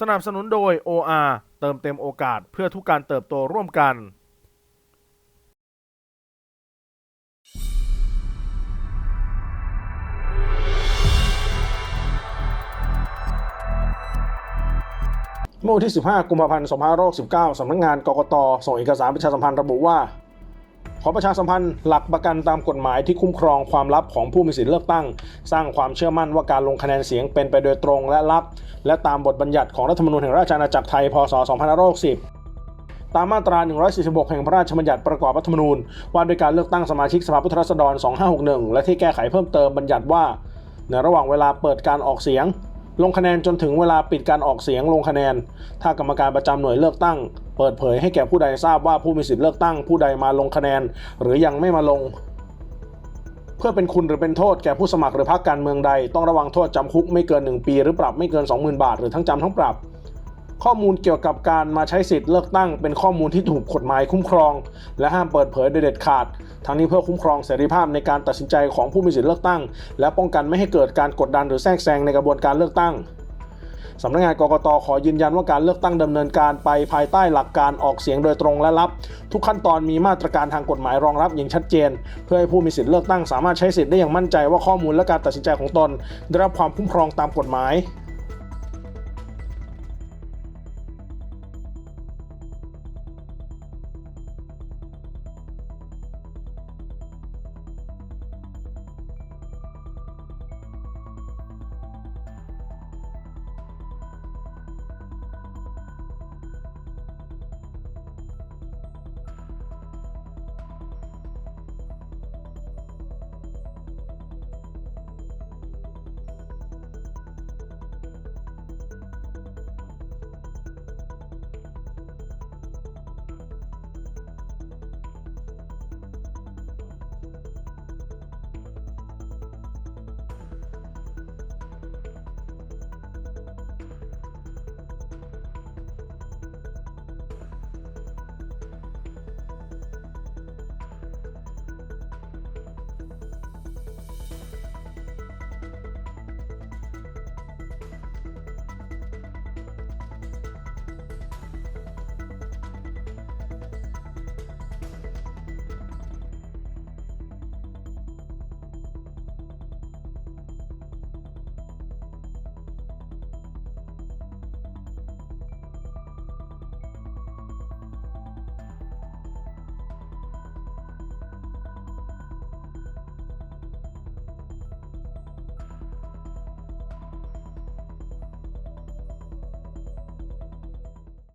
สนับสนุนโดย OR เติมเต็มโอกาสเพื่อทุกการเติบโตร่วมกัน เมื่อวันที่ 15 กุมภาพันธ์ 2519 สำนักงานกกต ส่งเอกสารประชาสัมพันธ์ระบุว่า ขอประชาสัมพันธ์หลักประกันตามกฎหมายที่คุ้มครองความลับของผู้มีสิทธิเลือกตั้ง สร้างความเชื่อมั่นว่าการลงคะแนนเสียงเป็นไปโดยตรงและลับ และตามบทบัญญัติของรัฐธรรมนูญแห่งราชอาณาจักรไทย พศ 2560 ตามมาตรา 146 แห่งพระราชบัญญัติประกอบรัฐธรรมนูญ ว่าด้วยการเลือกตั้งสมาชิกสภาผู้แทนราษฎร 2561 และที่แก้ไขเพิ่มเติมบัญญัติว่า ในระหว่างเวลาเปิดการออกเสียง ลงคะแนนจนถึงเวลาปิดการออกเสียงลงคะแนน ถ้ากรรมการประจำหน่วยเลือกตั้ง เปิดเผยให้แก่ผู้ใดทราบว่าผู้มีสิทธิเลือกตั้งผู้ใดมาลงคะแนน หรือยังไม่มาลง เพื่อเป็นคุณหรือเป็นโทษแก่ผู้สมัครหรือพรรคการเมืองใด ต้องระวังโทษจำคุกไม่เกิน 1 ปี หรือปรับไม่เกิน 20,000 บาท หรือทั้งจำทั้งปรับ ข้อมูลเกี่ยวกับการมาใช้สิทธิ์เลือกตั้ง เป็นข้อมูลที่ถูกกฎหมายคุ้มครอง และห้ามเปิดเผยโดยเด็ดขาด ทั้งนี้เพื่อคุ้มครองเสรีภาพในการตัดสินใจของผู้มีสิทธิเลือกตั้ง และป้องกันไม่ให้เกิดการกดดันหรือแทรกแซงในกระบวนการเลือกตั้ง สำนักงานกกตขอยืนยันว่าการเลือกตั้งดำเนินการไปภายใต้หลักการออกเสียงโดยตรงและลับ ทุกขั้นตอนมีมาตรการทางกฎหมายรองรับอย่างชัดเจน เพื่อให้ผู้มีสิทธิเลือกตั้งสามารถใช้สิทธิ์ได้อย่างมั่นใจว่าข้อมูลและการตัดสินใจของตน ได้รับความคุ้มครองตามกฎหมาย